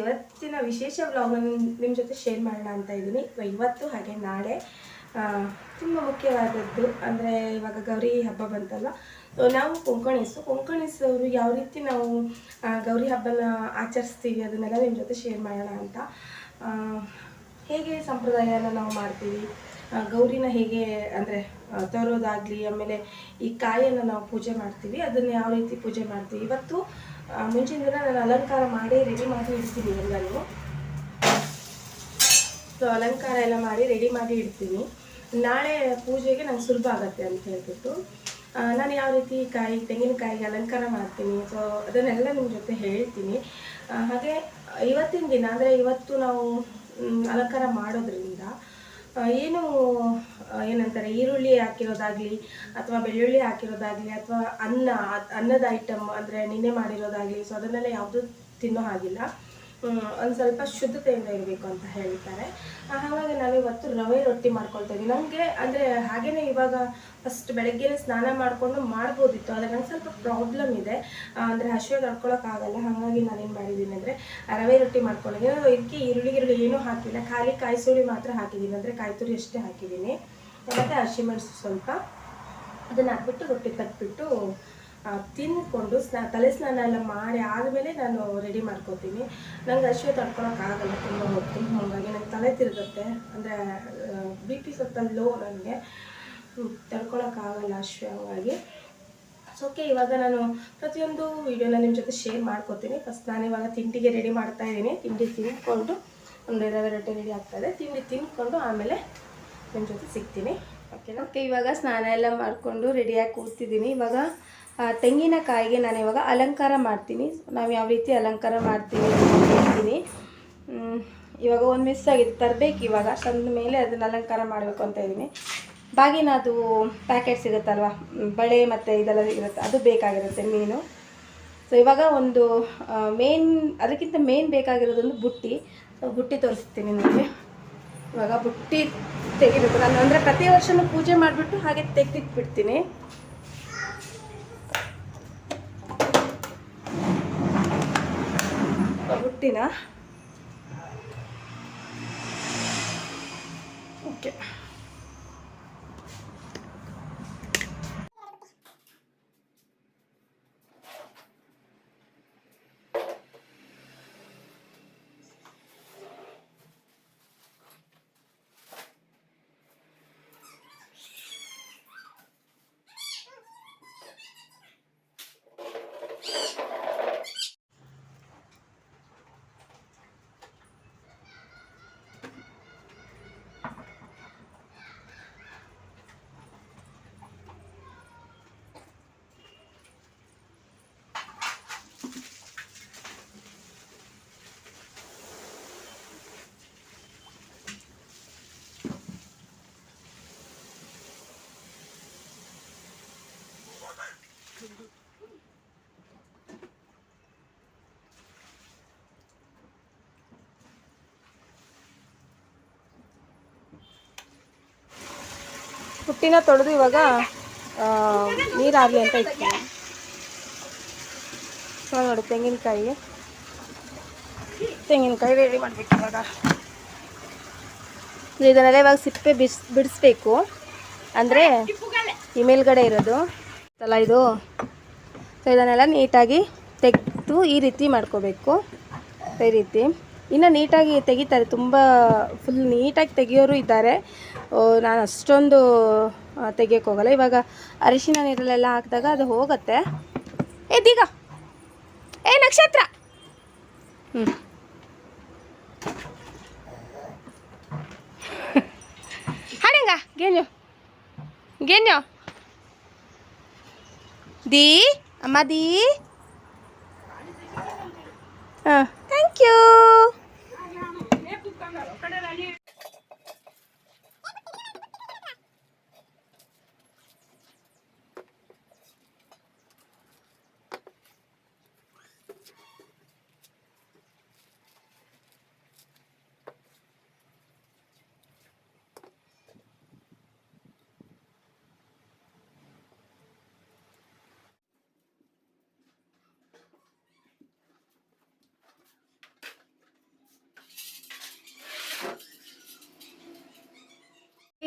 ಇವತ್ತಿನ ವಿಶೇಷ ವ್ಲಾಗ್ನ ನಿಮ್ಮ ಜೊತೆ ಶೇರ್ ಮಾಡೋಣ ಅಂತ ಇದ್ದೀನಿ. ಇವತ್ತು ಹಾಗೆ ನಾಳೆ ತುಂಬ ಮುಖ್ಯವಾದದ್ದು ಅಂದರೆ ಇವಾಗ ಗೌರಿ ಹಬ್ಬ ಬಂತಲ್ಲ. ಸೊ ನಾವು ಕೊಂಕಣಿಸು ಕೊಂಕಣಿಸವರು ಯಾವ ರೀತಿ ನಾವು ಗೌರಿ ಹಬ್ಬನ ಆಚರಿಸ್ತೀವಿ ಅದನ್ನೆಲ್ಲ ನಿಮ್ಮ ಜೊತೆ ಶೇರ್ ಮಾಡೋಣ ಅಂತ. ಹೇಗೆ ಸಂಪ್ರದಾಯನ ನಾವು ಮಾಡ್ತೀವಿ? ಗೌರಿನ ಹೇಗೆ ಅಂದರೆ ತರೋದಾಗಲಿ, ಆಮೇಲೆ ಈ ಕಾಯನ್ನು ನಾವು ಪೂಜೆ ಮಾಡ್ತೀವಿ. ಅದನ್ನು ಯಾವ ರೀತಿ ಪೂಜೆ ಮಾಡ್ತೀವಿ? ಇವತ್ತು ಮುಂಚಿನ ದಿನ ನಾನು ಅಲಂಕಾರ ಮಾಡಿ ರೆಡಿ ಮಾಡಿ ಇಡ್ತೀನಿ ಎಲ್ಲನೂ. ಸೊ ಅಲಂಕಾರ ಎಲ್ಲ ಮಾಡಿ ರೆಡಿ ಮಾಡಿ ಇಡ್ತೀನಿ. ನಾಳೆ ಪೂಜೆಗೆ ನಂಗೆ ಸುಲಭ ಆಗುತ್ತೆ ಅಂತ ಹೇಳ್ಬಿಟ್ಟು. ನಾನು ಯಾವ ರೀತಿ ಕಾಯಿ, ತೆಂಗಿನಕಾಯಿಗೆ ಅಲಂಕಾರ ಮಾಡ್ತೀನಿ? ಸೊ ಅದನ್ನೆಲ್ಲ ನಿಮ್ಮ ಜೊತೆ ಹೇಳ್ತೀನಿ. ಹಾಗೆ ಇವತ್ತಿನ ದಿನ, ಅಂದರೆ ಇವತ್ತು ನಾವು ಅಲಂಕಾರ ಮಾಡೋದ್ರಿಂದ ಏನು ಏನಂತಾರೆ, ಈರುಳ್ಳಿ ಹಾಕಿರೋದಾಗ್ಲಿ ಅಥವಾ ಬೆಳ್ಳುಳ್ಳಿ ಹಾಕಿರೋದಾಗ್ಲಿ ಅಥವಾ ಅನ್ನ ಅನ್ನದ ಐಟಮ್ ಅಂದರೆ ನಿನ್ನೆ ಮಾಡಿರೋದಾಗಲಿ ಸೊ ಅದನ್ನೆಲ್ಲ ಯಾವುದೂ ತಿನ್ನೋ ಹಾಗಿಲ್ಲ. ಒಂದು ಸ್ವಲ್ಪ ಶುದ್ಧತೆಯಿಂದ ಇರಬೇಕು ಅಂತ ಹೇಳ್ತಾರೆ. ಹಾಗಾಗಿ ನಾನು ಇವತ್ತು ರವೆ ರೊಟ್ಟಿ ಮಾಡ್ಕೊಳ್ತಾ ನನಗೆ ಅಂದರೆ ಹಾಗೇನೆ ಇವಾಗ ಫಸ್ಟ್ ಬೆಳಗ್ಗೆನೇ ಸ್ನಾನ ಮಾಡಿಕೊಂಡು ಮಾಡ್ಬೋದಿತ್ತು. ಆದರೆ ನಂಗೆ ಸ್ವಲ್ಪ ಪ್ರಾಬ್ಲಮ್ ಇದೆ. ಅಂದರೆ ಹಸಿವೆ ತಡ್ಕೊಳಕ್ಕಾಗಲ್ಲ ಹಾಗಾಗಿ ನಾನೇನು ಮಾಡಿದ್ದೀನಿ ಅಂದರೆ ರವೆ ರೊಟ್ಟಿ ಮಾಡ್ಕೊಂಡಿದ್ದೀನಿ ಇದಕ್ಕೆ ಈರುಳ್ಳಿ ಗಿರುಳ್ಳಿ ಏನೂ ಹಾಕಿಲ್ಲ. ಖಾಲಿ ಕಾಯಿ ಸುಳಿ ಮಾತ್ರ ಹಾಕಿದ್ದೀನಿ ಅಂದರೆ ಕಾಯಿ ತುರಿ ಅಷ್ಟೇ ಹಾಕಿದ್ದೀನಿ ಮತ್ತು ಹಸಿಮೆಣಸು ಸ್ವಲ್ಪ. ಅದನ್ನು ಹಾಕ್ಬಿಟ್ಟು ರೊಟ್ಟಿ ತಟ್ಬಿಟ್ಟು ತಿಂದ್ಕೊಂಡು ಸ್ನಾ ತಲೆ ಸ್ನಾನ ಎಲ್ಲ ಮಾಡಿ ಆದಮೇಲೆ ನಾನು ರೆಡಿ ಮಾಡ್ಕೋತೀನಿ. ನಂಗೆ ಅಶ್ವ ತಡ್ಕೊಳಕ್ಕಾಗಲ್ಲ ತುಂಬ ಹೊತ್ತು. ಹಾಗಾಗಿ ನಂಗೆ ತಲೆ ತಿರುಗುತ್ತೆ. ಅಂದರೆ ಬಿ ಪಿ ಸ್ವಲ್ಪ ಲೋ ನನಗೆ. ತಡ್ಕೊಳಕ್ಕಾಗಲ್ಲ ಅಶ್ವ ಹಂಗಾಗಿ. ಸೊ ಓಕೆ ಇವಾಗ ನಾನು ಪ್ರತಿಯೊಂದು ವೀಡಿಯೋನ ನಿಮ್ಮ ಜೊತೆ ಶೇರ್ ಮಾಡ್ಕೋತೀನಿ. ಫಸ್ಟ್ ನಾನು ಇವಾಗ ತಿಂಡಿಗೆ ರೆಡಿ ಮಾಡ್ತಾ ಇದ್ದೀನಿ. ತಿಂಡಿ ತಿಂದ್ಕೊಂಡು ಒಂದು ರವೆ ರೊಟ್ಟಿ ರೆಡಿ ಆಗ್ತಾಯಿದೆ ತಿಂಡಿ ತಿಂದ್ಕೊಂಡು ಆಮೇಲೆ ನಿಮ್ಮ ಜೊತೆ ಸಿಗ್ತೀನಿ. ಓಕೆ ಇವಾಗ ಸ್ನಾನ ಎಲ್ಲ ಮಾಡಿಕೊಂಡು ರೆಡಿಯಾಗಿ ಕೂತಿದ್ದೀನಿ. ಇವಾಗ ತೆಂಗಿನಕಾಯಿಗೆ ನಾನು ಇವಾಗ ಅಲಂಕಾರ ಮಾಡ್ತೀನಿ. ನಾವು ಯಾವ ರೀತಿ ಅಲಂಕಾರ ಮಾಡ್ತೀವಿ ಹೇಳ್ತೀನಿ. ಇವಾಗ ಒಂದು ಮಿಸ್ ಆಗಿದೆ. ತರಬೇಕು ಇವಾಗ. ತಂದ ಮೇಲೆ ಅದನ್ನು ಅಲಂಕಾರ ಮಾಡಬೇಕು ಅಂತ ಇದ್ದೀನಿ. ಬಾಗಿನ ಅದು ಪ್ಯಾಕೆಟ್ ಸಿಗುತ್ತಲ್ವ ಬಳೆ ಮತ್ತು ಇದೆಲ್ಲ ಇರುತ್ತೆ ಅದು ಬೇಕಾಗಿರುತ್ತೆ ಮೀನು. ಸೊ ಇವಾಗ ಒಂದು ಮೇನ್ ಅದಕ್ಕಿಂತ ಮೇನ್ ಬೇಕಾಗಿರೋದೊಂದು ಬುಟ್ಟಿ. ಸೊ ಬುಟ್ಟಿ ತೋರಿಸ್ತೀನಿ ನಿಮಗೆ. ಇವಾಗ ಬುಟ್ಟಿ ತೆಗಿಬೇಕು ನಾನು ಅಂದರೆ ಪ್ರತಿ ವರ್ಷನೂ ಪೂಜೆ ಮಾಡಿಬಿಟ್ಟು ಹಾಗೆ ತೆಗೆದಿಟ್ಬಿಡ್ತೀನಿ. ಬುಟ್ಟಿನ ಓಕೆ ಹುಟ್ಟಿನ ತೊಳೆದು ಇವಾಗ ನೀರಾಗಲಿ ಅಂತ ಇಡ್ತೀನಿ ಇವಾಗ ನೋಡಿ, ತೆಂಗಿನಕಾಯಿ. ತೆಂಗಿನಕಾಯಿ ರೆಡಿ ಮಾಡಬೇಕು ಇವಾಗ. ಇದನ್ನೆಲ್ಲ ಇವಾಗ ಸಿಪ್ಪೆ ಬಿಸ್, ಬಿಡಿಸ್ಬೇಕು. ಅಂದರೆ ಈ ಮೇಲ್ಗಡೆ ಇರೋದು. ಅಲ್ಲ, ಇದು ಸೊ ಇದನ್ನೆಲ್ಲ ನೀಟಾಗಿ ತೆಗೆದು ಈ ರೀತಿ ಮಾಡ್ಕೋಬೇಕು. ಈ ರೀತಿ. ಇನ್ನು ನೀಟಾಗಿ ತೆಗಿತಾರೆ. ತುಂಬ ಫುಲ್ ನೀಟಾಗಿ ತೆಗಿಯೋರು ಇದ್ದಾರೆ. ನಾನು ಅಷ್ಟೊಂದು ತೆಗಿಯೋಕ್ಕೆ ಹೋಗಲ್ಲ. ಇವಾಗ ಅರಿಶಿನ ನೀರಲ್ಲೆಲ್ಲ ಹಾಕಿದಾಗ ಅದು ಹೋಗುತ್ತೆ. ಏ, ದೀಗ! ಏ, ನಕ್ಷತ್ರ! ಹ್ಞೂ ಗೇನ್ಯೋ ಗೇನ್ಯೋ. ದಿ, ಅಮ್ಮ ದಿ. ಹಾಂ. Thank you.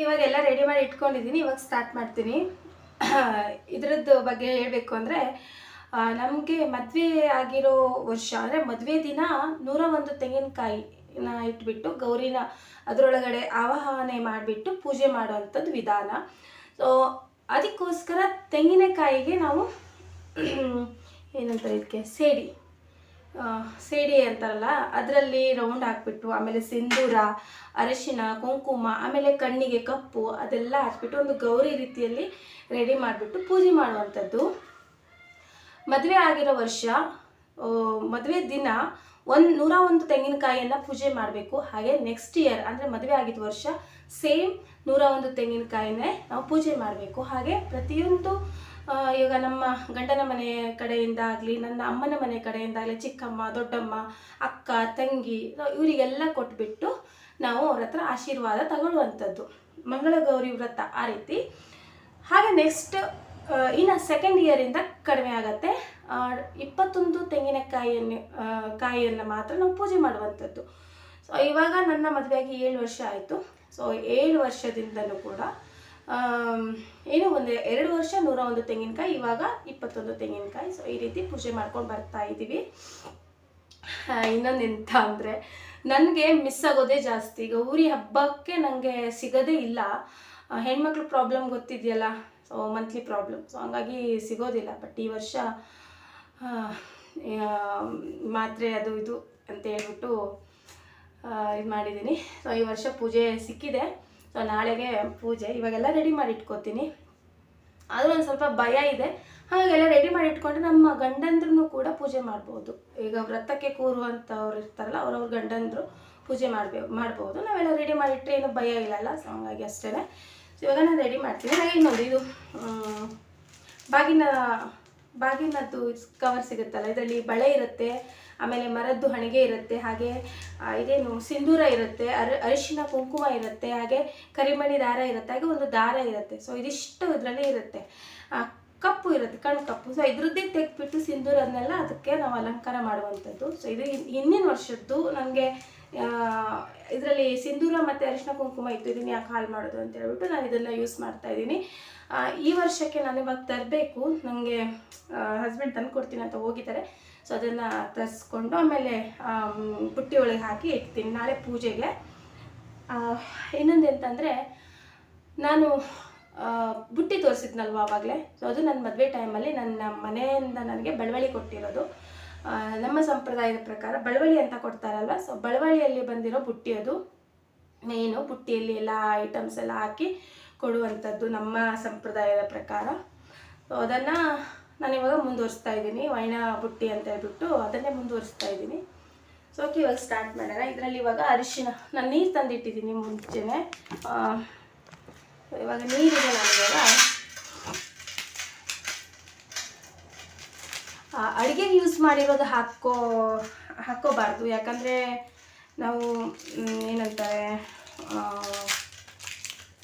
ಇವಾಗ ಎಲ್ಲ ರೆಡಿ ಮಾಡಿ ಇಟ್ಕೊಂಡಿದ್ದೀನಿ, ಇವಾಗ ಸ್ಟಾರ್ಟ್ ಮಾಡ್ತೀನಿ. ಇದರದ್ದು ಬಗ್ಗೆ ಹೇಳಬೇಕು ಅಂದರೆ ನಮಗೆ ಮದುವೆ ಆಗಿರೋ ವರ್ಷ ಅಂದರೆ ಮದುವೆ ದಿನ ನೂರ ಒಂದು ತೆಂಗಿನಕಾಯಿನ ಇಟ್ಬಿಟ್ಟು ಗೌರಿನ ಅದರೊಳಗಡೆ ಆವಾಹನೆ ಮಾಡಿಬಿಟ್ಟು ಪೂಜೆ ಮಾಡುವಂಥದ್ದು ವಿಧಾನ. ಸೊ ಅದಕ್ಕೋಸ್ಕರ ತೆಂಗಿನಕಾಯಿಗೆ ನಾವು ಏನಂತಾರೆ ಇದಕ್ಕೆ, ಸೇಡಿ. ಸೇಡಿ ಅಂತಾರಲ್ಲ, ಅದರಲ್ಲಿ ರೌಂಡ್ ಹಾಕ್ಬಿಟ್ಟು, ಆಮೇಲೆ ಸಿಂಧೂರ, ಅರಿಶಿನ, ಕುಂಕುಮ, ಆಮೇಲೆ ಕಣ್ಣಿಗೆ ಕಪ್ಪು, ಅದೆಲ್ಲ ಹಾಕ್ಬಿಟ್ಟು ಒಂದು ಗೌರಿ ರೀತಿಯಲ್ಲಿ ರೆಡಿ ಮಾಡಿಬಿಟ್ಟು ಪೂಜೆ ಮಾಡುವಂಥದ್ದು. ಮದುವೆ ಆಗಿರೋ ವರ್ಷ ಮದುವೆ ದಿನ ಒಂದು, ನೂರ ಒಂದು ತೆಂಗಿನಕಾಯಿಯನ್ನು ಪೂಜೆ ಮಾಡಬೇಕು. ಹಾಗೆ ನೆಕ್ಸ್ಟ್ ಇಯರ್ ಅಂದರೆ ಮದುವೆ ಆಗಿದ ವರ್ಷ ಸೇಮ್ ನೂರ ಒಂದು ತೆಂಗಿನಕಾಯಿನೇ ನಾವು ಪೂಜೆ ಮಾಡಬೇಕು. ಹಾಗೆ ಪ್ರತಿಯೊಂದು ಇವಾಗ ನಮ್ಮ ಗಂಡನ ಮನೆ ಕಡೆಯಿಂದ ಆಗಲಿ, ನನ್ನ ಅಮ್ಮನ ಮನೆ ಕಡೆಯಿಂದ ಆಗಲಿ, ಚಿಕ್ಕಮ್ಮ, ದೊಡ್ಡಮ್ಮ, ಅಕ್ಕ, ತಂಗಿ, ಇವರಿಗೆಲ್ಲ ಕೊಟ್ಬಿಟ್ಟು ನಾವು ಅವ್ರ ಹತ್ರ ಆಶೀರ್ವಾದ ತಗೊಳ್ಳುವಂಥದ್ದು. ಮಂಗಳಗೌರಿ ವ್ರತ ಆ ರೀತಿ. ಹಾಗೆ ನೆಕ್ಸ್ಟ್ ಇನ್ನು ಸೆಕೆಂಡ್ ಇಯರಿಂದ ಕಡಿಮೆ ಆಗುತ್ತೆ. ಇಪ್ಪತ್ತೊಂದು ತೆಂಗಿನಕಾಯಿಯನ್ನು ಕಾಯಿಯನ್ನು ಮಾತ್ರ ನಾವು ಪೂಜೆ ಮಾಡುವಂಥದ್ದು. ಸೊ ಇವಾಗ ನನ್ನ ಮದುವೆಯಾಗಿ ಏಳು ವರ್ಷ ಆಯಿತು. ಸೊ ಏಳು ವರ್ಷದಿಂದಲೂ ಕೂಡ ಏನೋ ಒಂದು ಎರಡು ವರ್ಷ ನೂರ ಒಂದು ತೆಂಗಿನಕಾಯಿ, ಇವಾಗ ಇಪ್ಪತ್ತೊಂದು ತೆಂಗಿನಕಾಯಿ. ಸೊ ಈ ರೀತಿ ಪೂಜೆ ಮಾಡ್ಕೊಂಡು ಬರ್ತಾ ಇದ್ದೀವಿ ಇನ್ನೊಂದು ಎಂತ ಅಂದರೆ, ನನಗೆ ಮಿಸ್ ಆಗೋದೇ ಜಾಸ್ತಿ. ಈಗ ಊರಿ ಹಬ್ಬಕ್ಕೆ ನನಗೆ ಸಿಗೋದೇ ಇಲ್ಲ. ಹೆಣ್ಮಕ್ಳು ಪ್ರಾಬ್ಲಮ್ ಗೊತ್ತಿದೆಯಲ್ಲ? ಸೊ ಮಂತ್ಲಿ ಪ್ರಾಬ್ಲಮ್ ಸೊ ಹಂಗಾಗಿ ಸಿಗೋದಿಲ್ಲ. ಬಟ್ ಈ ವರ್ಷ ಮಾತ್ರೆ ಅದು ಇದು ಅಂತ ಹೇಳ್ಬಿಟ್ಟು ಇದು ಮಾಡಿದ್ದೀನಿ ಸೊ ಈ ವರ್ಷ ಪೂಜೆ ಸಿಕ್ಕಿದೆ. ಸೊ ನಾಳೆಗೆ ಪೂಜೆ. ಇವಾಗೆಲ್ಲ ರೆಡಿ ಮಾಡಿ ಇಟ್ಕೋತೀನಿ. ಆದರೂ ಒಂದು ಸ್ವಲ್ಪ ಭಯ ಇದೆ. ಹಾಗೆಲ್ಲ ರೆಡಿ ಮಾಡಿ ಇಟ್ಕೊಂಡ್ರೆ ನಮ್ಮ ಗಂಡಂದ್ರೂ ಕೂಡ ಪೂಜೆ ಮಾಡ್ಬೋದು. ಈಗ ವ್ರತಕ್ಕೆ ಕೂರುವಂಥವ್ರು ಇರ್ತಾರಲ್ಲ, ಅವ್ರವ್ರ ಗಂಡಂದ್ರು ಪೂಜೆ ಮಾಡ್ಬೇ, ಮಾಡ್ಬೋದು. ನಾವೆಲ್ಲ ರೆಡಿ ಮಾಡಿಟ್ರೆ ಏನು ಭಯ ಇಲ್ಲಲ್ಲ ಸೊ ಹಂಗಾಗಿ ಅಷ್ಟೇ ಸೊ ಇವಾಗ ನಾನು ರೆಡಿ ಮಾಡ್ತೀನಿ. ಹಾಗೆ ಇನ್ನೊಂದು ಇದು ಬಾಗಿನ, ಬಾಗಿನದ್ದು ಕವರ್ ಸಿಗುತ್ತಲ್ಲ, ಇದರಲ್ಲಿ ಬಳೆ ಇರುತ್ತೆ. ಆಮೇಲೆ ಮರದ್ದು ಹಣಿಗೆ ಇರುತ್ತೆ, ಹಾಗೆ ಇದೇನು, ಸಿಂಧೂರ ಇರುತ್ತೆ, ಅರ, ಅರಿಶಿನ ಕುಂಕುಮ ಇರುತ್ತೆ, ಹಾಗೆ ಕರಿಮಣಿ ದಾರ ಇರುತ್ತೆ, ಹಾಗೆ ಒಂದು ದಾರ ಇರುತ್ತೆ. ಸೊ ಇದಿಷ್ಟು ಇದರಲ್ಲಿ ಇರುತ್ತೆ. ಕಪ್ಪು ಇರುತ್ತೆ, ಕಣ್ಣು ಕಪ್ಪು. ಸೊ ಇದ್ರದ್ದೇ ತೆಗೆದ್ಬಿಟ್ಟು ಸಿಂಧೂರನ್ನೆಲ್ಲ ಅದಕ್ಕೆ ನಾವು ಅಲಂಕಾರ ಮಾಡುವಂಥದ್ದು. ಸೊ ಇದು ಹಿಂದಿನ ವರ್ಷದ್ದು ನನಗೆ ಇದರಲ್ಲಿ ಸಿಂಧೂರ ಮತ್ತು ಅರಿಶಿನ ಕುಂಕುಮ ಇತ್ತು. ಇದನ್ನು ಯಾಕೆ ಹಾಲು ಮಾಡೋದು ಅಂತ ಹೇಳ್ಬಿಟ್ಟು ನಾನು ಇದನ್ನು ಯೂಸ್ ಮಾಡ್ತಾ ಇದ್ದೀನಿ. ಈ ವರ್ಷಕ್ಕೆ ನಾನು ಇವಾಗ ತರಬೇಕು. ನನಗೆ ಹಸ್ಬೆಂಡ್ ತಂದು ಕೊಡ್ತೀನಿ ಅಂತ ಹೋಗಿದ್ದಾರೆ. ಸೊ ಅದನ್ನು ತರಿಸ್ಕೊಂಡು ಆಮೇಲೆ ಆಮ್, ಬುಟ್ಟಿ ಒಳಗೆ ಹಾಕಿ ಇಡ್ತೀನಿ ನಾಳೆ ಪೂಜೆಗೆ. ಇನ್ನೊಂದು ಎಂತಂದರೆ ನಾನು ಬುಟ್ಟಿ ತೋರಿಸಿದ್ನಲ್ವ ಆವಾಗಲೇ ಸೊ ಅದು ನನ್ನ ಮದುವೆ ಟೈಮಲ್ಲಿ ನನ್ನ ಮನೆಯಿಂದ ನನಗೆ ಬಳವಳಿ ಕೊಟ್ಟಿರೋದು. ನಮ್ಮ ಸಂಪ್ರದಾಯದ ಪ್ರಕಾರ ಬಳವಳಿ ಅಂತ ಕೊಡ್ತಾರಲ್ವ? ಸೊ ಬಳವಳಿಯಲ್ಲಿ ಬಂದಿರೋ ಬುಟ್ಟಿ ಅದು. ಮೇನು ಬುಟ್ಟಿಯಲ್ಲಿ ಎಲ್ಲ ಐಟಮ್ಸ್ ಎಲ್ಲ ಹಾಕಿ ಕೊಡುವಂಥದ್ದು ನಮ್ಮ ಸಂಪ್ರದಾಯದ ಪ್ರಕಾರ. ಸೊ ಅದನ್ನು ನಾನಿವಾಗ ಮುಂದುವರಿಸ್ತಾ ಇದ್ದೀನಿ ವೈಣ ಬುಟ್ಟಿ ಅಂತ ಹೇಳ್ಬಿಟ್ಟು ಅದನ್ನೇ ಮುಂದುವರಿಸ್ತಾ ಇದ್ದೀನಿ. ಸೊ ಓಕೆ ಇವಾಗ ಸ್ಟಾರ್ಟ್ ಮಾಡೋಣ. ಇದರಲ್ಲಿ ಇವಾಗ ಅರಿಶಿನ, ನಾನು ನೀರು ತಂದಿಟ್ಟಿದ್ದೀನಿ ಮುಂಚೆನೆ. ಇವಾಗ ನೀರಿದೆ ನಾನಿವಾಗ ಅಡುಗೆಗೆ ಯೂಸ್ ಮಾಡಿರೋದು ಹಾಕೋ, ಹಾಕೋಬಾರ್ದು. ಯಾಕಂದರೆ ನಾವು ಏನಂತಾರೆ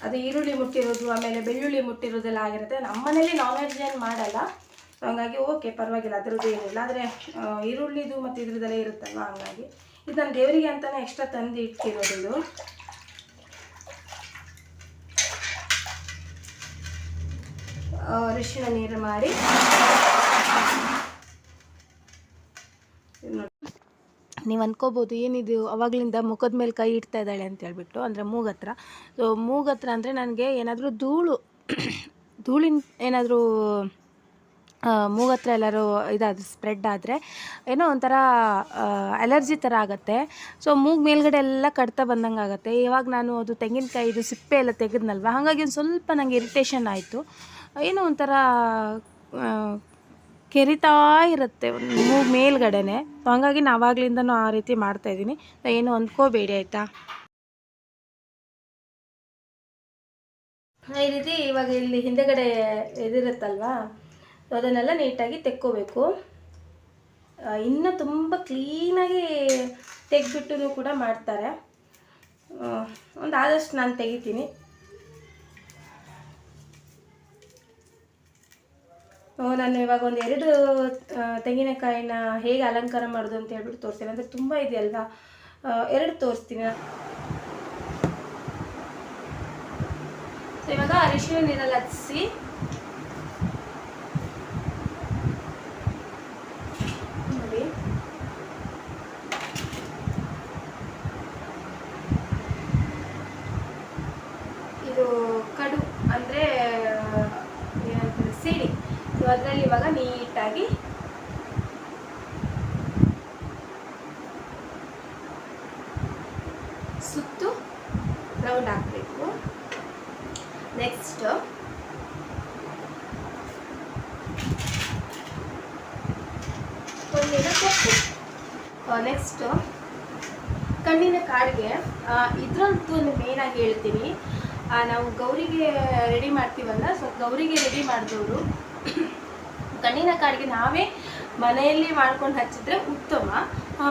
ಅದು ಈರುಳ್ಳಿ ಮುಟ್ಟಿರೋದು, ಆಮೇಲೆ ಬೆಳ್ಳುಳ್ಳಿ ಮುಟ್ಟಿರೋದೆಲ್ಲ ಆಗಿರುತ್ತೆ. ನಮ್ಮ ಮನೇಲಿ ನಾನ್ ವೆಜ್ ಏನು ಮಾಡಲ್ಲ. ಹಂಗಾಗಿ ಓಕೆ, ಪರವಾಗಿಲ್ಲ, ಅದರದ್ದು ಏನಿಲ್ಲ. ಆದರೆ ಈರುಳ್ಳಿದು ಮತ್ತು ಇದ್ರದ್ದೆಲ್ಲ ಇರುತ್ತಲ್ವ ಹಂಗಾಗಿ. ಇದು ನಾನು ದೇವರಿಗೆ ಅಂತಲೇ ಎಕ್ಸ್ಟ್ರಾ ತಂದು ಇಟ್ಟಿರೋದು ಇದು. ಅರಿಶಿನ ನೀರು ಮಾಡಿ. ನೀವು ಅಂದ್ಕೋಬೋದು ಏನಿದು, ಅವಾಗಲಿಂದ ಮುಖದ ಮೇಲೆ ಕೈ ಇಡ್ತಾ ಇದ್ದಾಳೆ ಅಂತ ಹೇಳ್ಬಿಟ್ಟು, ಅಂದರೆ ಮೂಗತ್ರ ಸೊ ಮೂಗತ್ರ ಅಂದರೆ ನನಗೆ ಏನಾದರೂ ಧೂಳು, ಧೂಳಿನ ಏನಾದರೂ ಮೂಗತ್ರ ಎಲ್ಲರೂ ಇದಾದ್ರೆ ಸ್ಪ್ರೆಡ್ ಆದರೆ, ಏನೋ ಒಂಥರ ಅಲರ್ಜಿ ಥರ ಆಗುತ್ತೆ. ಸೊ ಮೂಗು ಮೇಲ್ಗಡೆ ಎಲ್ಲ ಕಡ್ತಾ ಬಂದಂಗೆ ಆಗುತ್ತೆ. ಇವಾಗ ನಾನು ಅದು ತೆಂಗಿನಕಾಯಿದು ಸಿಪ್ಪೆ ಎಲ್ಲ ತೆಗೆದ್ನಲ್ವ? ಹಾಗಾಗಿ ಒಂದು ಸ್ವಲ್ಪ ನನಗೆ ಇರಿಟೇಷನ್ ಆಯಿತು. ಏನೋ ಒಂಥರ ಕೆರಿತಾ ಇರುತ್ತೆ ಮೂಗು ಮೇಲ್ಗಡೆನೆ. ಸೊ ಹಂಗಾಗಿ ಆವಾಗ್ಲಿಂದನೂ ಆ ರೀತಿ ಮಾಡ್ತಾಯಿದ್ದೀನಿ ಏನು ಅಂದ್ಕೋಬೇಡಿ, ಆಯಿತಾ? ಈ ರೀತಿ ಇವಾಗ ಇಲ್ಲಿ ಹಿಂದೆಗಡೆ ಇದಿರುತ್ತಲ್ವಾ? ಅದನ್ನೆಲ್ಲ ನೀಟಾಗಿ ತೆಕ್ಕೋಬೇಕು. ಇನ್ನು ತುಂಬ ಕ್ಲೀನಾಗಿ ತೆಗೆದ್ಬಿಟ್ಟು ಕೂಡ ಮಾಡ್ತಾರೆ. ಒಂದು ಆದಷ್ಟು ನಾನು ತೆಗಿತೀನಿ. ನಾನು ಇವಾಗ ಒಂದು ಎರಡು ತೆಂಗಿನಕಾಯಿನ ಹೇಗೆ ಅಲಂಕಾರ ಮಾಡೋದು ಅಂತ ಹೇಳ್ಬಿಟ್ಟು ತೋರಿಸ್ತೀನಿ. ಅಂದರೆ ತುಂಬ ಇದೆಯಲ್ಲ? ಎರಡು ತೋರಿಸ್ತೀನಿ ಸೊ ಇವಾಗ ಅರಿಶಿನ ನೀರಲ್ಲಿ ಹಚ್ಚಿಸಿ ನೋಡಿ ಇದು ಕಡು ಅಂದರೆ ಏನಂತಾರೆ ಸಿಡಿ ಸೊ ಅದರಲ್ಲಿ ಇವಾಗ ನೀಟಾಗಿ ಸುತ್ತು ರೌಂಡ್ ಹಾಕಬೇಕು ನೆಕ್ಸ್ಟ್ ಕಣ್ಣಿನ ಕೊಪ್ಪು. ನೆಕ್ಸ್ಟ್ ಕಣ್ಣಿನ ಕಾಡಿಗೆ. ಇದ್ರಂತೂ ಮೇನಾಗಿ ಹೇಳ್ತೀನಿ. ನಾವು ಗೌರಿಗೆ ರೆಡಿ ಮಾಡ್ತೀವಲ್ಲ ಸೊ ಗೌರಿಗೆ ರೆಡಿ ಮಾಡಿದವರು ಕಣ್ಣಿನ ಕಾಡಿಗೆ ನಾವೇ ಮನೆಯಲ್ಲಿ ಮಾಡ್ಕೊಂಡು ಹಚ್ಚಿದ್ರೆ ಉತ್ತಮ.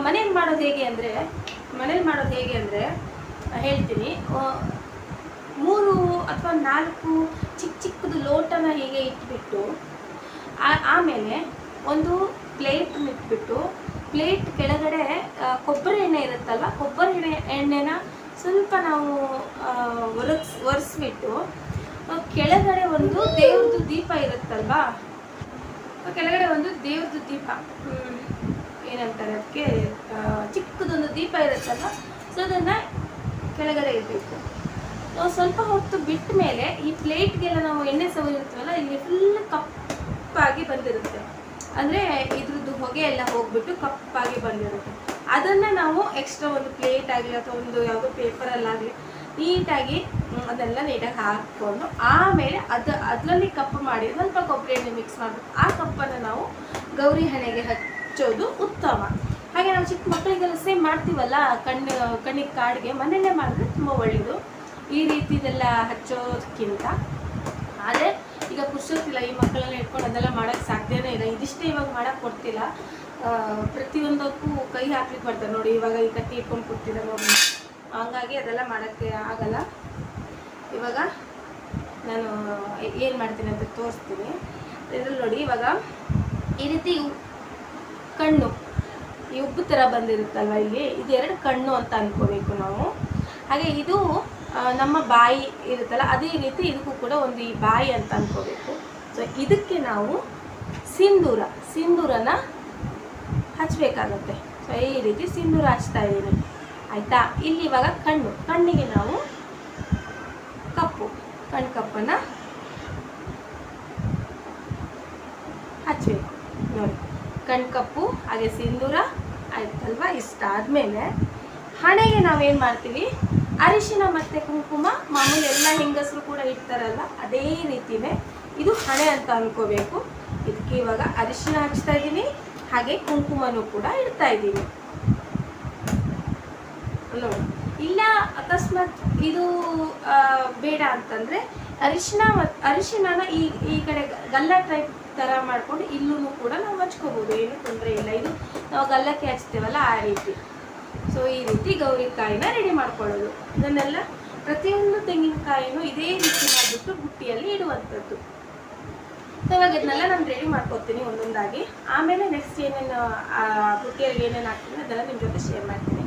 ಮನೇಲಿ ಮಾಡೋದು ಹೇಗೆ ಅಂದರೆ ಮನೇಲಿ ಮಾಡೋದು ಹೇಗೆ ಅಂದರೆ, ಹೇಳ್ತೀನಿ. ಮೂರು ಅಥವಾ ನಾಲ್ಕು ಚಿಕ್ಕ ಚಿಕ್ಕದು ಲೋಟನ ಹೀಗೆ ಇಟ್ಬಿಟ್ಟು ಆಮೇಲೆ ಒಂದು ಪ್ಲೇಟ್ ಇಟ್ಬಿಟ್ಟು, ಪ್ಲೇಟ್ ಕೆಳಗಡೆ ಕೊಬ್ಬರಿ ಎಣ್ಣೆ ಇರುತ್ತಲ್ಲ ಕೊಬ್ಬರಿ ಎಣ್ಣೆ, ಎಣ್ಣೆನ ಸ್ವಲ್ಪ ನಾವು ಒರಗ್ಸ್, ಒರೆಸ್ಬಿಟ್ಟು ಕೆಳಗಡೆ ಒಂದು ದೇವ್ರದ್ದು ದೀಪ ಇರುತ್ತಲ್ವಾ ಕೆಳಗಡೆ ಒಂದು ದೇವ್ರದ್ದು ದೀಪ. ಏನಂತಾರೆ ಅದಕ್ಕೆ ಚಿಕ್ಕದೊಂದು ದೀಪ ಇರುತ್ತಲ್ಲ ಸೊ ಅದನ್ನು ಕೆಳಗಡೆ ಇರಬೇಕು ನಾವು ಸ್ವಲ್ಪ ಹೊತ್ತು ಬಿಟ್ಟ ಮೇಲೆ ಈ ಪ್ಲೇಟ್ಗೆಲ್ಲ ನಾವು ಎಣ್ಣೆ ಸವರಿರ್ತೀವಲ್ಲ ಇಲ್ಲಿ ಫುಲ್ ಕಪ್ಪಾಗಿ ಬಂದಿರುತ್ತೆ. ಅಂದರೆ ಇದ್ರದ್ದು ಹೊಗೆ ಎಲ್ಲ ಹೋಗ್ಬಿಟ್ಟು ಕಪ್ಪಾಗಿ ಬಂದಿರುತ್ತೆ. ಅದನ್ನು ನಾವು ಎಕ್ಸ್ಟ್ರಾ ಒಂದು ಪ್ಲೇಟ್ ಆಗಲಿ ಅಥವಾ ಒಂದು ಯಾವುದೋ ಪೇಪರಲ್ಲಾಗಲಿ ನೀಟಾಗಿ ಅದೆಲ್ಲ ನೀಟಾಗಿ ಹಾಕ್ಕೊಂಡು ಆಮೇಲೆ ಅದು ಅದರಲ್ಲಿ ಕಪ್ಪು ಮಾಡಿ ಸ್ವಲ್ಪ ಕೊಬ್ಬರಿ ಎಣ್ಣೆ ಮಿಕ್ಸ್ ಮಾಡಬೇಕು ಆ ಕಪ್ಪನ್ನು ನಾವು ಗೌರಿ ಹಣೆಗೆ ಹಚ್ಚೋದು ಉತ್ತಮ. ಹಾಗೆ ನಾವು ಚಿಕ್ಕ ಮಕ್ಕಳಿಗೆಲ್ಲ ಸೇಮ್ ಮಾಡ್ತೀವಲ್ಲ, ಕಣ್ಣು, ಕಣ್ಣಿಗೆ ಕಾಡಿಗೆ ಮನೆಯಲ್ಲೇ ಮಾಡಿದ್ರೆ ತುಂಬ ಒಳ್ಳೆಯದು. ಈ ರೀತಿದೆಲ್ಲ ಹಚ್ಚೋದಕ್ಕಿಂತ ಆದರೆ ಈಗ ಖುಷಿಯೋತಿಲ್ಲ ಈ ಮಕ್ಕಳನ್ನ ಇಟ್ಕೊಂಡು ಅದೆಲ್ಲ ಮಾಡೋಕ್ಕೆ ಸಾಧ್ಯನೇ ಇಲ್ಲ. ಇದಿಷ್ಟೇ ಇವಾಗ ಮಾಡೋಕ್ಕೆ ಕೊಡ್ತಿಲ್ಲ. ಪ್ರತಿಯೊಂದಕ್ಕೂ ಕೈ ಹಾಕ್ಲಿಕ್ಕೆ ಬರ್ತಾರೆ ನೋಡಿ. ಇವಾಗ ಈ ಕತ್ತಿ ಇಟ್ಕೊಂಡು ಕೊಡ್ತಿದ್ದಾರೆ ನೋಡಿ ಹಂಗಾಗಿ ಅದೆಲ್ಲ ಮಾಡೋಕ್ಕೆ ಆಗಲ್ಲ. ಇವಾಗ ನಾನು ಏನು ಮಾಡ್ತೀನಿ ಅಂತ ತೋರಿಸ್ತೀನಿ. ಇದ್ರಲ್ಲಿ ನೋಡಿ, ಇವಾಗ ಈ ರೀತಿ ಕಣ್ಣು, ಈ ಉಬ್ಬು ಥರ ಬಂದಿರುತ್ತಲ್ವ ಇಲ್ಲಿ? ಇದು ಎರಡು ಕಣ್ಣು ಅಂತ ಅಂದ್ಕೋಬೇಕು ನಾವು. ಹಾಗೆ ಇದು ನಮ್ಮ ಬಾಯಿ ಇರುತ್ತಲ್ಲ, ಅದೇ ರೀತಿ ಇದಕ್ಕೂ ಕೂಡ ಒಂದು ಈ ಬಾಯಿ ಅಂತ ಅಂದ್ಕೋಬೇಕು ಸೊ ಇದಕ್ಕೆ ನಾವು ಸಿಂಧೂರ, ಸಿಂಧೂರನ ಹಚ್ಚಬೇಕಾಗತ್ತೆ ಸೊ ಈ ರೀತಿ ಸಿಂಧೂರ ಹಚ್ತಾ ಇದ್ದೀನಿ ಆಯಿತಾ? ಇಲ್ಲಿ ಇವಾಗ ಕಣ್ಣು, ಕಣ್ಣಿಗೆ ನಾವು ಕಪ್ಪು ಕಣ್ಣು ಕಪ್ಪನ್ನು ಹಚ್ಚಬೇಕು ನೋಡಿ ಕಣ್ಣು ಕಪ್ಪು, ಹಾಗೆ ಸಿಂಧೂರ ಆಯ್ತಲ್ವಾ ಇಷ್ಟಾದಮೇಲೆ ಹಣೆಗೆ ನಾವೇನು ಮಾಡ್ತೀವಿ? ಅರಿಶಿನ ಮತ್ತು ಕುಂಕುಮ, ಮಾಮೂಲಿ ಎಲ್ಲ ಹೆಂಗಸರು ಕೂಡ ಇಡ್ತಾರಲ್ಲ ಅದೇ ರೀತಿನೇ ಇದು ಹಣೆ ಅಂತ ಅನ್ಕೋಬೇಕು. ಇದಕ್ಕೆ ಇವಾಗ ಅರಿಶಿನ ಹಚ್ತಾ ಇದ್ದೀನಿ ಹಾಗೆ ಕುಂಕುಮನೂ ಕೂಡ ಇಡ್ತಾ ಇದ್ದೀನಿ ನೋಡಿ. ಇಲ್ಲ, ಅಕಸ್ಮಾತ್ ಇದು ಬೇಡ ಅಂತಂದರೆ ಅರಿಶಿನ ಮತ್ತು ಅರಿಶಿಣನ ಈ ಈ ಕಡೆ ಗಲ್ಲ ಟೈಪ್ ಥರ ಮಾಡ್ಕೊಂಡು ಇಲ್ಲೂ ಕೂಡ ನಾವು ಹಚ್ಕೋಬೋದು, ಏನು ತೊಂದರೆ ಇಲ್ಲ. ಇದು ನಾವು ಗಲ್ಲಕ್ಕೆ ಹಚ್ತೇವಲ್ಲ ಆ ರೀತಿ. ಸೊ ಈ ರೀತಿ ಗೌರಿಕಾಯಿನ ರೆಡಿ ಮಾಡ್ಕೊಳ್ಳೋದು. ಇದನ್ನೆಲ್ಲ ಪ್ರತಿಯೊಂದು ತೆಂಗಿನಕಾಯಿನೂ ಇದೇ ರೀತಿ ಮಾಡಿಬಿಟ್ಟು ಬುಟ್ಟಿಯಲ್ಲಿ ಇಡುವಂಥದ್ದು. ಇವಾಗ ಇದನ್ನೆಲ್ಲ ನಾನು ರೆಡಿ ಮಾಡ್ಕೊತೀನಿ ಒಂದೊಂದಾಗಿ. ಆಮೇಲೆ ನೆಕ್ಸ್ಟ್ ಏನೇನು ಬುಟ್ಟಿಯಲ್ಲಿ ಏನೇನು ಹಾಕ್ತೀನಿ ಅದೆಲ್ಲ ನಿಮ್ಮ ಜೊತೆ ಶೇರ್ ಮಾಡ್ತೀನಿ.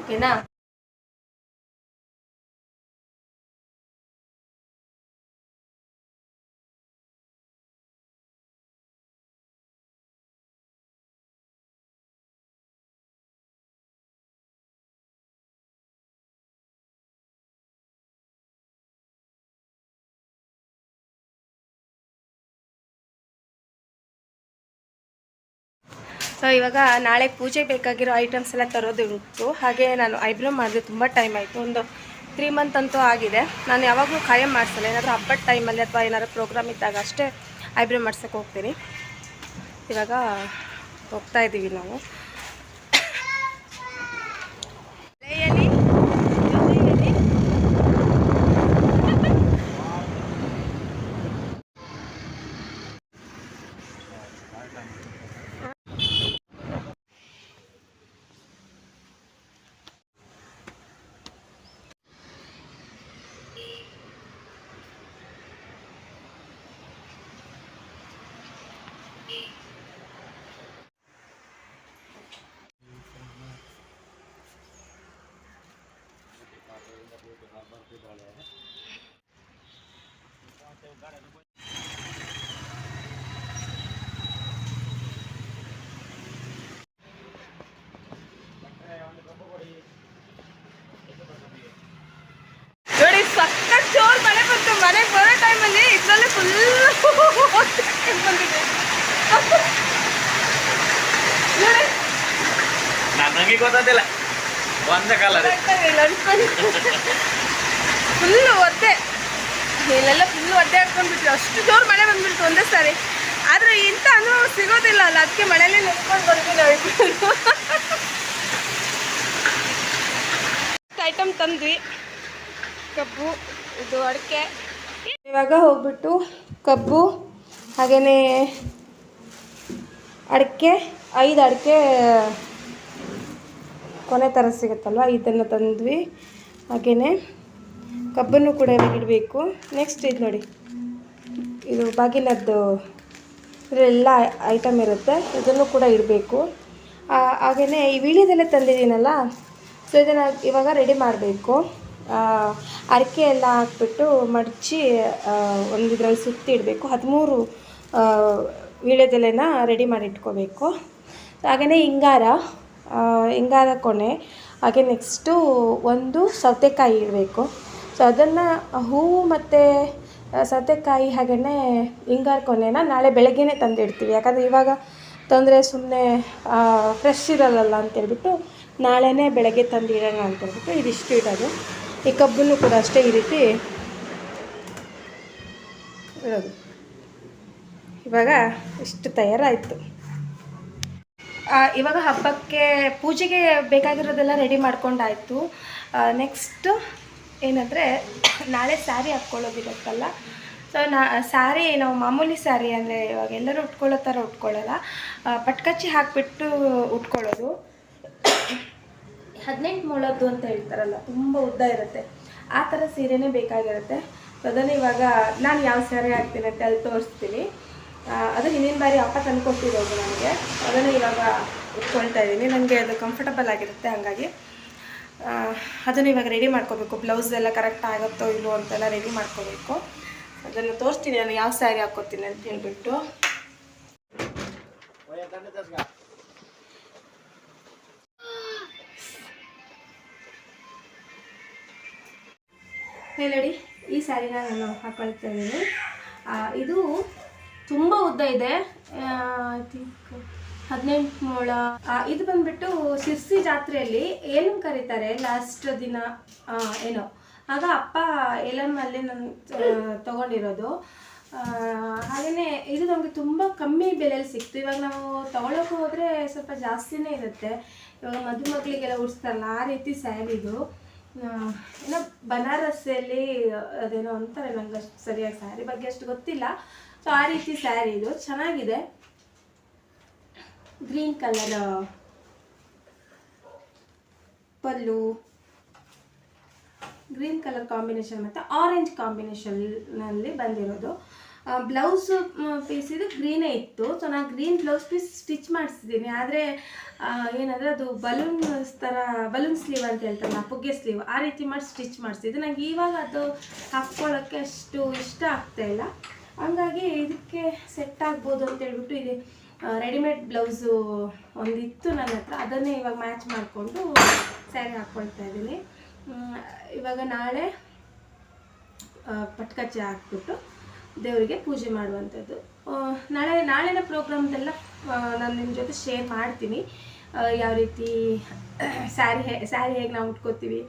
ಓಕೆನಾ ಸೊ ಇವಾಗ ನಾಳೆ ಪೂಜೆ ಬೇಕಾಗಿರೋ ಐಟಮ್ಸ್ ಎಲ್ಲ ತರೋದು ಉಂಟು ಹಾಗೆ ನಾನು ಐಬ್ರೋ ಮಾಡಿದೆ ತುಂಬ ಟೈಮ್ ಆಯಿತು. ಒಂದು ತ್ರೀ ಮಂತ್ ಅಂತೂ ಆಗಿದೆ. ನಾನು ಯಾವಾಗಲೂ ಖಾಯಂ ಮಾಡಿಸಲ್ಲ. ಏನಾದರೂ ಹಬ್ಬದ ಟೈಮಲ್ಲಿ ಅಥವಾ ಏನಾದರೂ ಪ್ರೋಗ್ರಾಮ್ ಇದ್ದಾಗ ಅಷ್ಟೇ ಐಬ್ರೋ ಮಾಡ್ಸೋಕ್ಕೆ ಹೋಗ್ತೀನಿ. ಇವಾಗ ಹೋಗ್ತಾ ಇದ್ದೀವಿ ನಾವು. ನೋಡಿ ಸಖತ್ ಜೋರ್ ಮನೆ ಬಂತು. ಮನೆ ಬರೋ ಟೈಮಲ್ಲಿ ಇದ್ರಲ್ಲಿ ಫುಲ್ ಬಂದಿದೆ. ನನಗೆ ಗೊತ್ತಾದಿಲ್ಲ ಒಂದ ಕಾಲ ಫುಲ್ ಒದ್ದೆ. ಇಲ್ಲೆಲ್ಲ ಫುಲ್ ಒದ್ದೆ ಹಾಕ್ಕೊಂಡ್ಬಿಟ್ವಿ ಅಷ್ಟು ಜೋರು ಮಳೆ ಬಂದ್ಬಿಡ್ತು ಒಂದೇ ಸಾರಿ. ಆದ್ರೆ ಇಂಥ ಅನುಭವ ಸಿಗೋದಿಲ್ಲ ಅಲ್ಲ. ಅದಕ್ಕೆ ಮಳೆಯಲ್ಲಿ ನಿಂತ್ಕೊಂಡು ಬರ್ತೀವಿ ನಾವು ಐಟಮ್ ತಂದ್ವಿ. ಕಬ್ಬು, ಇದು ಅಡಿಕೆ. ಇವಾಗ ಹೋಗ್ಬಿಟ್ಟು ಕಬ್ಬು ಹಾಗೆಯೇ ಅಡಿಕೆ, ಐದು ಅಡಿಕೆ ಕೊನೆ ಥರ ಸಿಗುತ್ತಲ್ವ? ಇದನ್ನು ತಂದ್ವಿ. ಹಾಗೆಯೇ ಕಬ್ಬನ್ನು ಕೂಡ ಇವಾಗ ಇಡಬೇಕು. ನೆಕ್ಸ್ಟ್ ಇದು ನೋಡಿ. ಇದು ಬಾಗಿಲದ್ದು ಇದರೆಲ್ಲ ಐಟಮ್ ಇರುತ್ತೆ. ಇದನ್ನು ಕೂಡ ಇಡಬೇಕು. ಹಾಗೆಯೇ ಈ ವೀಳ್ಯದೆಲೆ ತಂದಿದ್ದೀನಲ್ಲ ಸೊ ಇದನ್ನು ಇವಾಗ ರೆಡಿ ಮಾಡಬೇಕು. ಅಡಿಕೆ ಎಲ್ಲ ಹಾಕ್ಬಿಟ್ಟು ಮಡಚಿ ಒಂದು ಇದರಲ್ಲಿ ಸುತ್ತಿ ಇಡಬೇಕು. ಹದಿಮೂರು ವೀಳ್ಯದೆಲೆನ ರೆಡಿ ಮಾಡಿ ಇಟ್ಕೋಬೇಕು. ಹಾಗೆಯೇ ಹಿಂಗಾರ ಹಿಂಗಾರ ಕೊನೆ. ಹಾಗೆ ನೆಕ್ಸ್ಟು ಒಂದು ಸೌತೆಕಾಯಿ ಇಡಬೇಕು. ಸೊ ಅದನ್ನು ಹೂವು ಮತ್ತು ಸೌತೆಕಾಯಿ ಹಾಗೆಯೇ ಹಿಂಗಾರ ಕೊನೆನ ನಾಳೆ ಬೆಳಗ್ಗೆನೇ ತಂದಿಡ್ತೀವಿ. ಯಾಕಂದರೆ ಇವಾಗ ತಂದರೆ ಸುಮ್ಮನೆ ಫ್ರೆಶ್ ಇರಲ್ಲ ಅಂತೇಳ್ಬಿಟ್ಟು ನಾಳೆನೇ ಬೆಳಗ್ಗೆ ತಂದಿಡೋಣ ಅಂತೇಳ್ಬಿಟ್ಟು ಇದಿಷ್ಟು ಇಡೋದು. ಈ ಕಬ್ಬನ್ನು ಕೂಡ ಅಷ್ಟೇ ಈ ರೀತಿ ಇಡೋದು. ಇವಾಗ ಇಷ್ಟು ತಯಾರಾಯಿತು. ಇವಾಗ ಹಬ್ಬಕ್ಕೆ ಪೂಜೆಗೆ ಬೇಕಾಗಿರೋದೆಲ್ಲ ರೆಡಿ ಮಾಡ್ಕೊಂಡಾಯಿತು. ನೆಕ್ಸ್ಟ್ ಏನಂದರೆ, ನಾಳೆ ಸ್ಯಾರಿ ಹಾಕ್ಕೊಳ್ಳೋದಿರುತ್ತಲ್ಲ ಸೊ ನಾ ಸ್ಯಾರಿ ನಾವು ಮಾಮೂಲಿ ಸ್ಯಾರಿ ಅಂದರೆ ಇವಾಗ ಎಲ್ಲರೂ ಉಟ್ಕೊಳ್ಳೋ ಥರ ಉಟ್ಕೊಳ್ಳಲ್ಲ. ಪಟ್ಕಚ್ಚಿ ಹಾಕಿಬಿಟ್ಟು ಉಟ್ಕೊಳ್ಳೋದು. ಹದಿನೆಂಟು ಮೊಳದ್ದು ಅಂತ ಹೇಳ್ತಾರಲ್ಲ, ತುಂಬ ಉದ್ದ ಇರುತ್ತೆ. ಆ ಥರ ಸೀರೆನೇ ಬೇಕಾಗಿರುತ್ತೆ. ಸೊ ಅದನ್ನು ಇವಾಗ ನಾನು ಯಾವ ಸ್ಯಾರಿ ಹಾಕ್ತೀನಿ ಅಂತ ಅಲ್ಲಿ ತೋರಿಸ್ತೀನಿ. ಅದು ಹಿಂದಿನ ಬಾರಿ ಅಪ್ಪ ತಂದುಕೊಟ್ಟಿರೋದು ನನಗೆ. ಅದನ್ನು ಇವಾಗ ಉಟ್ಕೊಳ್ತಾ ಇದ್ದೀನಿ. ನನಗೆ ಅದು ಕಂಫರ್ಟಬಲ್ ಆಗಿರುತ್ತೆ, ಹಂಗಾಗಿ. ಅದನ್ನು ಇವಾಗ ರೆಡಿ ಮಾಡ್ಕೋಬೇಕು. ಬ್ಲೌಸ್ ಎಲ್ಲ ಕರೆಕ್ಟ್ ಆಗುತ್ತೋ ಇಲ್ಲೋ ಅಂತೆಲ್ಲ ರೆಡಿ ಮಾಡ್ಕೋಬೇಕು. ಅದನ್ನು ತೋರಿಸ್ತೀನಿ, ನಾನು ಯಾವ ಸ್ಯಾರಿ ಹಾಕ್ಕೋತೀನಿ ಅಂತ ಹೇಳ್ಬಿಟ್ಟು. ಹೇಳಿ ಈ ಸ್ಯಾರಿನ ನಾನು ಹಾಕೊಳ್ತಾ ಇದ್ದೀನಿ. ಇದು ತುಂಬ ಉದ್ದ ಇದೆ. ಐ ಥಿಂಕ್ ಹದಿನೆಂಟು ಮೊಳ ಇದು ಬಂದ್ಬಿಟ್ಟು ಶಿರ್ಸಿ ಜಾತ್ರೆಯಲ್ಲಿ ಏನು ಕರೀತಾರೆ? ಲಾಸ್ಟ್ ದಿನ ಏನೋ. ಆಗ ಅಪ್ಪ ಎಲಮ್ಮಲ್ಲಿ ನಾನು ತಗೊಂಡಿರೋದು. ಹಾಗೆಯೇ ಇದು ನಮಗೆ ತುಂಬ ಕಮ್ಮಿ ಬೆಲೆಯಲ್ಲಿ ಸಿಕ್ತು. ಇವಾಗ ನಾವು ತೊಗೊಳಕ್ಕೆ ಹೋದರೆ ಸ್ವಲ್ಪ ಜಾಸ್ತಿನೇ ಇರುತ್ತೆ. ಇವಾಗ ಮದುಮಕ್ಕಳಿಗೆಲ್ಲ ಉಡಿಸ್ತಾರಲ್ಲ, ಆ ರೀತಿ ಸ್ಯಾರಿದು ಏನೋ ಬನಾರಸ್ಸಲ್ಲಿ, ಅದೇನೋ ಅಂತಾರೆ ನಂಗೆ ಅಷ್ಟು ಸರಿಯಾಗಿ ಸ್ಯಾರಿ ಬಗ್ಗೆ ಅಷ್ಟು ಗೊತ್ತಿಲ್ಲ. ಸೊ ಆ ರೀತಿ ಸ್ಯಾರಿ ಇದು. ಚೆನ್ನಾಗಿದೆ. ಗ್ರೀನ್ ಕಲರ್ ಪಲ್ಲು ಗ್ರೀನ್ ಕಲರ್ ಕಾಂಬಿನೇಷನ್ ಮತ್ತು ಆರೆಂಜ್ ಕಾಂಬಿನೇಷನ್ನಲ್ಲಿ ಬಂದಿರೋದು. ಬ್ಲೌಸ್ ಪೀಸ್ ಇದು ಗ್ರೀನೇ ಇತ್ತು. ಸೊ ನಾನು ಗ್ರೀನ್ ಬ್ಲೌಸ್ ಪೀಸ್ ಸ್ಟಿಚ್ ಮಾಡಿಸಿದ್ದೀನಿ. ಆದರೆ ಏನಂದರೆ ಅದು ಬಲೂನ್ ಥರ ಬಲೂನ್ ಸ್ಲೀವ್ ಅಂತ ಹೇಳ್ತಾರಲ್ಲ, ಪುಗ್ಗೆ ಸ್ಲೀವ್ ಆ ರೀತಿ ಮಾಡಿ ಸ್ಟಿಚ್ ಮಾಡಿಸಿದ್ದು ನನಗೆ ಇವಾಗ ಅದು ಹಾಕ್ಕೊಳ್ಳೋಕ್ಕೆ ಅಷ್ಟು ಇಷ್ಟ ಇಲ್ಲ. ಹಂಗಾಗಿ ಇದಕ್ಕೆ ಸೆಟ್ ಆಗ್ಬೋದು ಅಂತ ಹೇಳ್ಬಿಟ್ಟು ಇದು. ರೆಡಿಮೇಡ್ ಬ್ಲೌಸು ಒಂದಿತ್ತು ನನ್ನ ಹತ್ರ. ಅದನ್ನೇ ಇವಾಗ ಮ್ಯಾಚ್ ಮಾಡಿಕೊಂಡು ಸ್ಯಾರಿ ಹಾಕ್ಕೊಳ್ತಾ ಇದ್ದೀನಿ. ಇವಾಗ ನಾಳೆ ಪಟ್ಕಚ್ಚೆ ಹಾಕ್ಬಿಟ್ಟು ದೇವರಿಗೆ ಪೂಜೆ ಮಾಡುವಂಥದ್ದು. ನಾಳೆ, ನಾಳೆನ ಪ್ರೋಗ್ರಾಮ್ದೆಲ್ಲ ನಾನು ನಿಮ್ಮ ಜೊತೆ ಶೇರ್ ಮಾಡ್ತೀನಿ. ಯಾವ ರೀತಿ ಸ್ಯಾರಿ ಹೇ ಸ್ಯಾರಿ ಹೇಗೆ ನಾವು ಉಟ್ಕೋತೀವಿ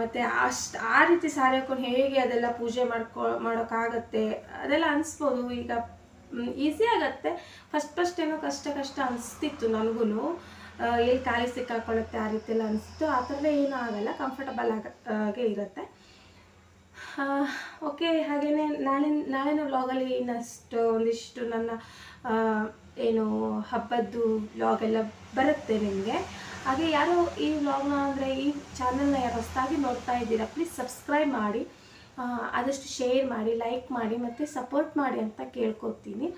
ಮತ್ತು ಅಷ್ಟು, ಆ ರೀತಿ ಸ್ಯಾರಿ ಹಾಕೊಂಡು ಹೇಗೆ ಅದೆಲ್ಲ ಪೂಜೆ ಮಾಡ್ಕೊ, ಮಾಡೋಕ್ಕಾಗತ್ತೆ, ಅದೆಲ್ಲ ಅನಿಸ್ಬೋದು. ಈಗ ಈಸಿ ಆಗತ್ತೆ. ಫಸ್ಟ್ ಫಸ್ಟ್ ಏನೋ ಕಷ್ಟ ಕಷ್ಟ ಅನಿಸ್ತಿತ್ತು ನನಗೂ ಎಲ್ಲಿ ಖಾಲಿ ಸಿಕ್ಕಾಕೊಳ್ಳುತ್ತೆ ಆ ರೀತಿ ಎಲ್ಲ ಅನಿಸ್ತು ಆ ಥರ ಏನೂ ಆಗಲ್ಲ. ಕಂಫರ್ಟಬಲ್ ಆಗ ಇರುತ್ತೆ. ಓಕೆ ಹಾಗೆಯೇ ನಾಳೆ, ನಾಳಿನ ವ್ಲಾಗಲ್ಲಿ ಇನ್ನಷ್ಟು ಒಂದಿಷ್ಟು ನನ್ನ ಏನು ಹಬ್ಬದ್ದು ವ್ಲಾಗ್ ಎಲ್ಲ ಬರುತ್ತೆ ನಿಮಗೆ. ಹಾಗೆ ಯಾರು ಈ ವ್ಲಾಗ್ನ ಅಂದರೆ ಈ ಚಾನಲ್ನ ಯಾರು ಹೊಸದಾಗಿ ನೋಡ್ತಾ ಇದ್ದೀರಾ ಪ್ಲೀಸ್ ಸಬ್ಸ್ಕ್ರೈಬ್ ಮಾಡಿ. ಆದಷ್ಟು ಶೇರ್ ಮಾಡಿ, ಲೈಕ್ ಮಾಡಿ ಮತ್ತು ಸಪೋರ್ಟ್ ಮಾಡಿ ಅಂತ ಕೇಳ್ಕೊತೀನಿ.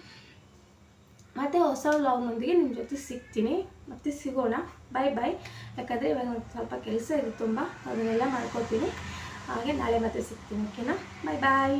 ಮತ್ತು ಹೊಸ ವ್ಲಾಗ್ನೊಂದಿಗೆ ನಿಮ್ಮ ಜೊತೆ ಸಿಗ್ತೀನಿ. ಮತ್ತೆ ಸಿಗೋಣ. ಬಾಯ್ ಬಾಯ್ ಯಾಕಂದರೆ ಇವಾಗ ಒಂದು ಸ್ವಲ್ಪ ಕೆಲಸ ಇದೆ ತುಂಬ, ಅದನ್ನೆಲ್ಲ ಮಾಡ್ಕೊತೀನಿ. ಹಾಗೆ ನಾಳೆ ಮತ್ತೆ ಸಿಗ್ತೀನಿ ಓಕೆನಾ ಬಾಯ್ ಬಾಯ್